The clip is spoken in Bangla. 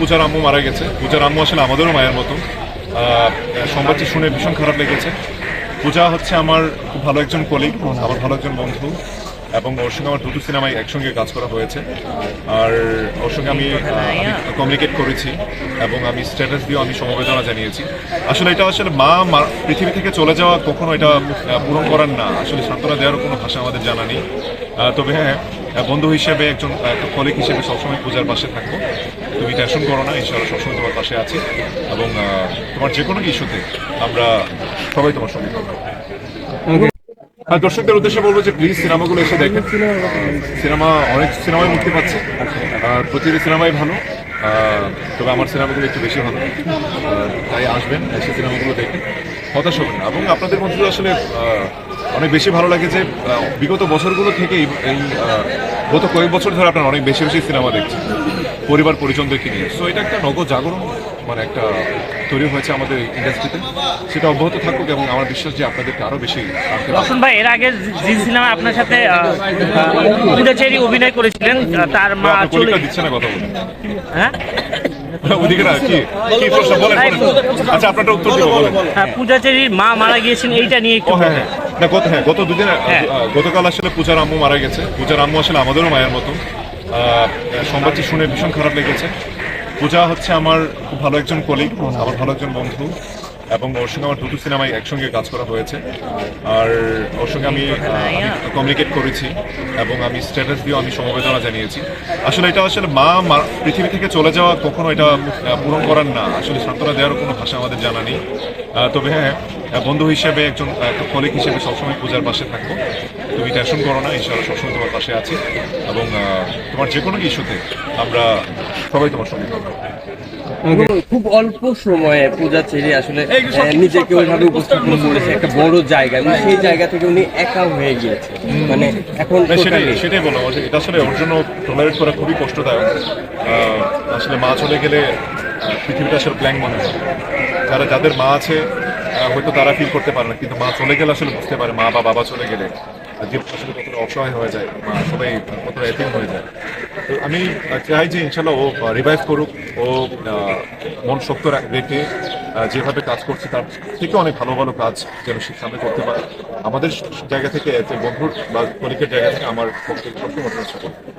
পূজার আম্মু মারা গেছে। পূজার আম্মু আসলে আমাদেরও মায়ের মতো সংবাদটি শুনে ভীষণ খারাপ লেগেছে। পূজা হচ্ছে আমার খুব ভালো একজন কলিগ আমার ভালো একজন বন্ধু, এবং ওর সঙ্গে আমার দুটো সিনেমায় একসঙ্গে কাজ করা হয়েছে। আর ওর সঙ্গে আমি কমিউনিকেট করেছি, এবং আমি স্ট্যাটাস দিয়েও আমি সমবেদনা জানিয়েছি। আসলে এটা আসলে মা পৃথিবী থেকে চলে যাওয়া কখনো এটা পূরণ করার না। আসলে সান্ত্বনা দেওয়ারও কোনো ভাষা আমাদের জানা নেই। তবে হ্যাঁ বন্ধু হিসেবে একজন কলিগ হিসেবে সবসময় পূজার পাশে থাকব। তুমি টেনশন করো না ইনশাআল্লাহ সবসময় তোমার পাশে আছি। এবং তোমার যে কোনো ইস্যুতে আমরা সবাই তোমার সঙ্গে থাকব। আর দর্শকদের উদ্দেশ্যে বলব যে প্লিজ সিনেমাগুলো এসে দেখেন। সিনেমা অনেক সিনেমায় মুক্তি পাচ্ছে। আর প্রতিটি সিনেমাই ভালো। তবে আমার সিনেমাগুলো একটু বেশি ভালো। তাই আসবেন এসে সিনেমাগুলো দেখেন। হতাশ হবেন এবং আপনাদের মধ্যে আসলে অনেক বেশি ভালো লাগে যে বিগত বছরগুলো থেকে এই গত কয়েক বছর ধরে আপনারা অনেক বেশি বেশি সিনেমা দেখছেন পরিবার পরিজনদেরকে নিয়ে। সো এটা একটা নগদ জাগরণ মানে একটা তৈরি হয়েছে আমাদের ইন্ডাস্ট্রিতে সেটা অব্যাহত থাকুক এবং আমার বিশ্বাস যে আপনাদেরকে আরও বেশি। রোশন ভাই এর আগে জি সিনেমা আপনার সাথে পুজাচেরি অভিনয় করেছিলেন তার মা চলে দিচ্ছে না কথা বলে হ্যাঁ? বলেন। আচ্ছা হ্যাঁ, পূজাচেরির মা মারা গিয়েছেন এইটা নিয়ে একটু না গত হ্যাঁ গত দুদিন হ্যাঁ। গতকাল আসলে পূজার আম্মু মারা গেছে। পূজার আম্মু আসলে আমাদেরও মায়ের মতো। সংবাদটি শুনে ভীষণ খারাপ লেগেছে। পূজা হচ্ছে আমার খুব ভালো একজন কলিগ আমার ভালো একজন বন্ধু। এবং ওর সঙ্গে আমার দুটো সিনেমায় একসঙ্গে কাজ করা হয়েছে। আর ওর সঙ্গে আমি কমিউনিকেট করেছি এবং আমি স্ট্যাটাস দিয়েও আমি সমবেদনা জানিয়েছি। আসলে এটা আসলে মা পৃথিবী থেকে চলে যাওয়া কখনো এটা পূরণ করার না। আসলে সান্ত্বনা দেওয়ারও কোনো ভাষা আমাদের জানা নেই। তবে হ্যাঁ বন্ধু হিসেবে একজন কলিগ হিসেবে সবসময় পূজার পাশে থাকব। তুমি টেনশন করো না, ইনশাআল্লাহ সবসময় তোমার পাশে আছি। এবং তোমার যে কোনো ইস্যুতে আমরা সবাই তোমার সঙ্গে থাকব। খুব অল্প সময়ে পূজা ছেড়ে আসলে নিজেকে ওইভাবে উপস্থাপন করেছে একটা বড় জায়গা। এবং সেই জায়গা থেকে উনি একা হয়ে গিয়েছে। মানে এখন সেটাই সেটাই বলো এটা আসলে ওর জন্য টলারেট করা খুবই কষ্টদায়ক। আহ, আসলে মা চলে গেলে পৃথিবীটা আসলে ব্ল্যাঙ্ক মনে হয়। যারা যাদের মা আছে আহ, হয়তো তারা ফিল করতে পারে না কিন্তু মা চলে গেলে আসলে বুঝতে পারে মা বা বাবা চলে গেলে। জীবন আসলে কতটা অসহায় হয়ে যায় বা সবাই কতটা এতিম হয়ে যায়। তো আমি চাই যে ইনশাল্লাহ ও রিভাইভ করুক। ও মন শক্ত রাখ- যেভাবে কাজ করছে তার থেকে অনেক ভালো ভালো কাজ যেন সে সামনে করতে পারে। আমাদের জায়গা থেকে যে বন্ধুর বা কলিকের জায়গা থেকে আমার পক্ষে সবসময়